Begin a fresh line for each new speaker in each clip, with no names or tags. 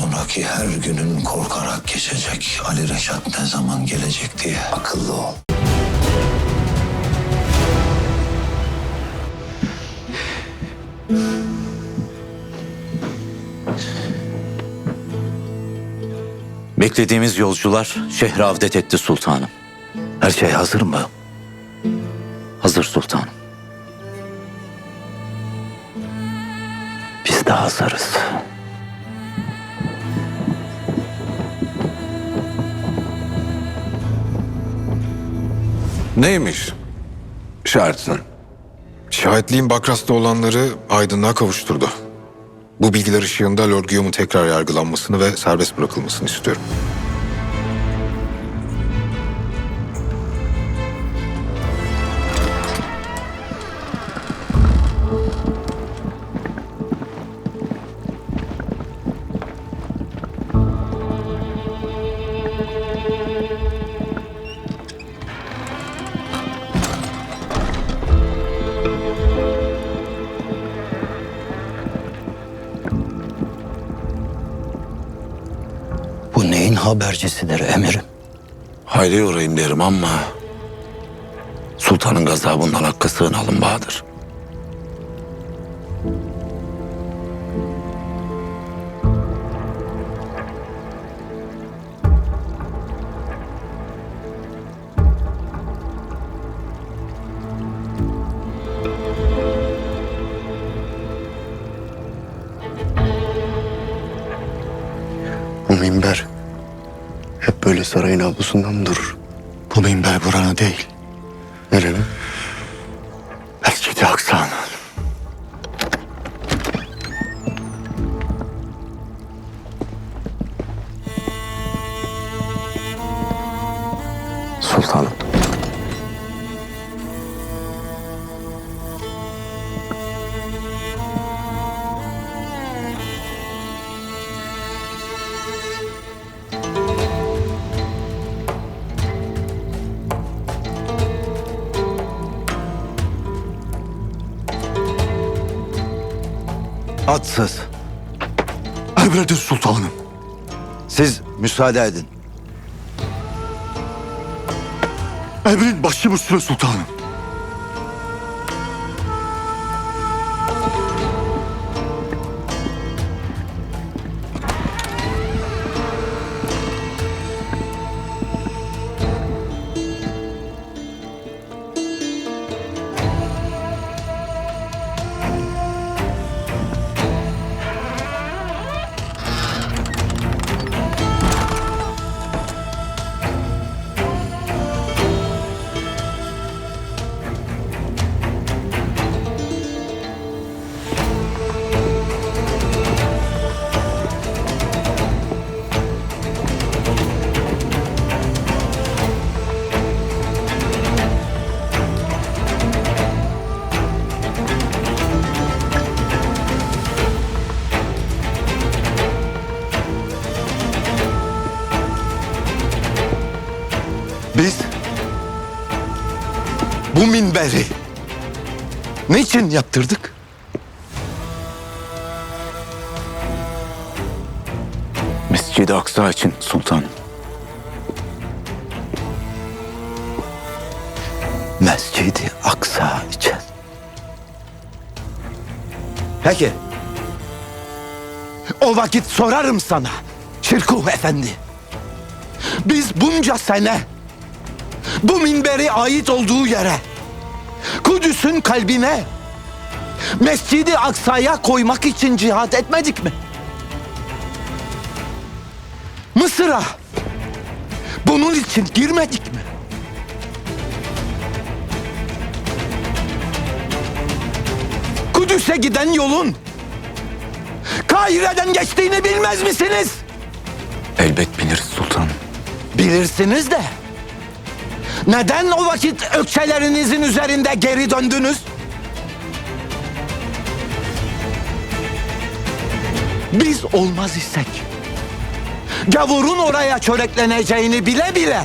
sonraki her günün korkarak geçecek. Ali Reşat ne zaman gelecek diye akıllı ol.
Beklediğimiz yolcular şehre avdet etti sultanım.
Her şey hazır mı?
Hazır sultanım.
Biz de hazırız.
Neymiş şartın?
Şahitliğin Bakras'ta olanları aydınlığa kavuşturdu. Bu bilgiler ışığında Lord Guillaume'un tekrar yargılanmasını ve serbest bırakılmasını istiyorum.
Habercisidir emirim?
Hayli uğrayayım derim ama... Sultanın gazabından hakkı sığınalım Bahadır.
Böyle sarayın avlusundan mı durur?
Bu minber buranın değil.
Nerenin?
Atsız.
Emredin sultanım.
Siz müsaade edin.
Emrin başım üstüne sultanım.
Biz bu minberi niçin yaptırdık?
Mescid-i Aksa için sultanım.
Mescidi Aksa için. Peki. O vakit sorarım sana Şirkuh Efendi. Biz bunca sene bu minberi ait olduğu yere Kudüs'ün kalbine Mescidi Aksa'ya koymak için cihat etmedik mi? Mısır'a bunun için girmedik mi? Kudüs'e giden yolun Kahire'den geçtiğini bilmez misiniz?
Elbet biliriz sultanım.
Bilirsiniz de neden o vakit ökçelerinizin üzerinde geri döndünüz? Biz olmaz isek gavurun oraya çörekleneceğini bile bile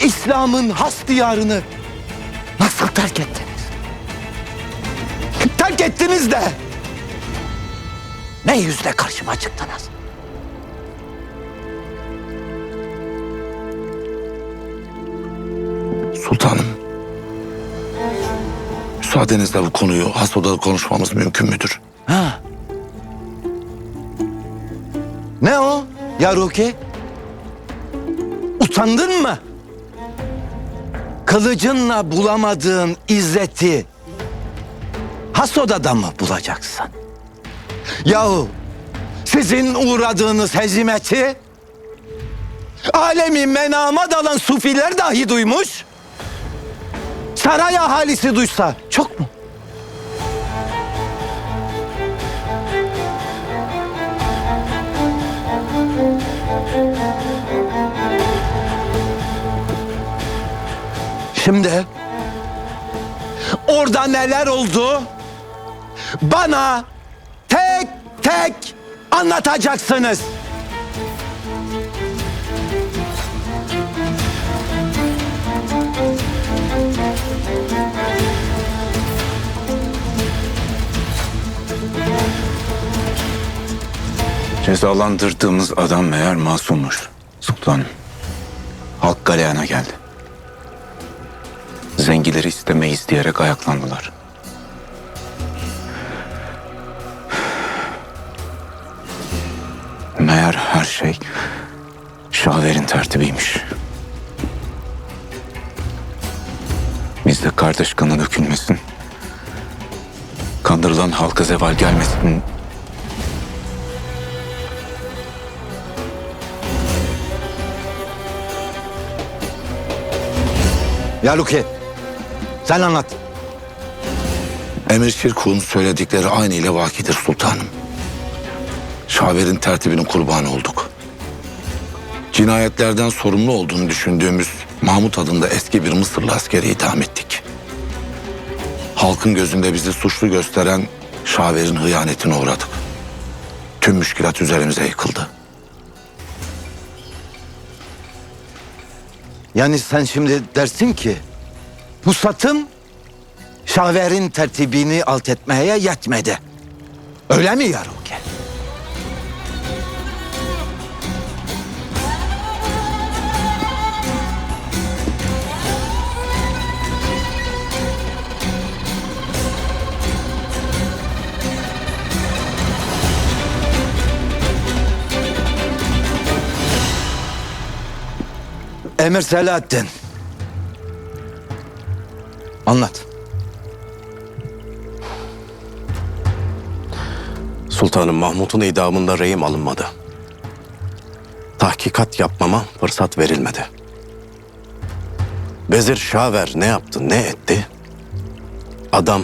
İslam'ın has diyarını nasıl terk ettiniz? Terk ettiniz de ne yüzle karşıma çıktınız? Sultanım.
Müsaadenizle bu konuyu has odada konuşmamız mümkün müdür?
Ha. Ne o ya Ruki? Utandın mı? Kılıcınla bulamadığın izzeti has odada mı bulacaksın? Yahu sizin uğradığınız hezimeti alemi menama dalan sufiler dahi duymuş. Saray ahalisi duysa çok mu? Şimdi orada neler oldu? Bana tek tek anlatacaksınız.
Cezalandırdığımız adam meğer masummuş sultanım. Halk galeyana geldi. Zengileri istemeyiz diyerek ayaklandılar. Meğer her şey Şaver'in tertibiymiş. Bizde kardeş kanı dökülmesin. Kandırılan halka zeval gelmesin
Yaluki sen anlat.
Emir Şirkuh'un söyledikleri aynı ile vakidir sultanım. Şaver'in tertibinin kurbanı olduk. Cinayetlerden sorumlu olduğunu düşündüğümüz Mahmut adında eski bir Mısırlı askeri idam ettik. Halkın gözünde bizi suçlu gösteren Şaver'in hıyanetine uğradık. Tüm müşkilat üzerimize yıkıldı.
Yani sen şimdi dersin ki bu satım Şaver'in tertibini alt etmeye yetmedi. Öyle mi Yaruki? Emir Selahattin. Anlat.
Sultanım Mahmut'un idamında reyim alınmadı. Tahkikat yapmama fırsat verilmedi. Vezir Şaver ne yaptı, ne etti? Adam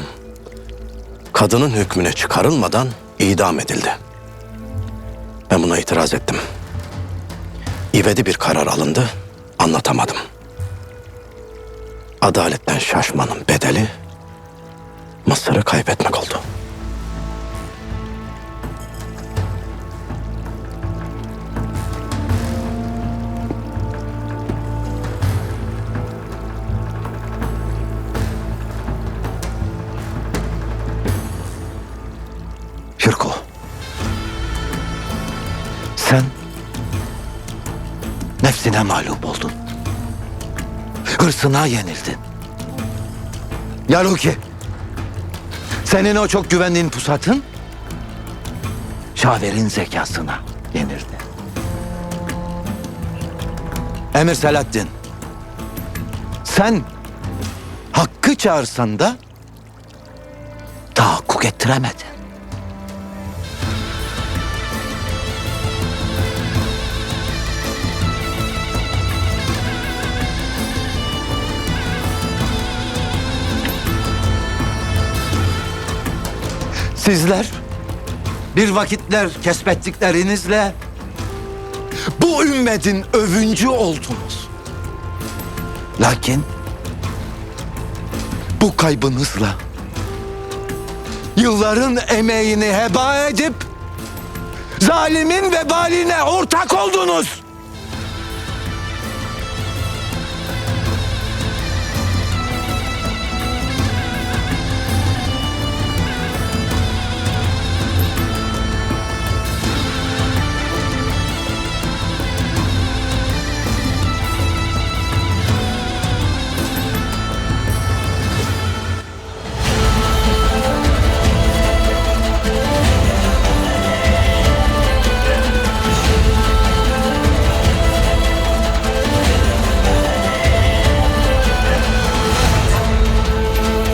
kadının hükmüne çıkarılmadan idam edildi. Ben buna itiraz ettim. İvedi bir karar alındı, anlatamadım. Adaletten şaşmanın bedeli Mısır'ı kaybetmek oldu.
Nefsine mağlup oldun. Hırsına yenildin. Yaruki. Senin o çok güvendiğin pusatın Şaver'in zekasına yenildi. Emir Selahattin. Sen hakkı çağırsan da tahakkuk ettiremedin. Sizler bir vakitler kesbettiklerinizle bu ümmetin övüncü oldunuz. Lakin bu kaybınızla yılların emeğini heba edip zalimin vebaline ortak oldunuz.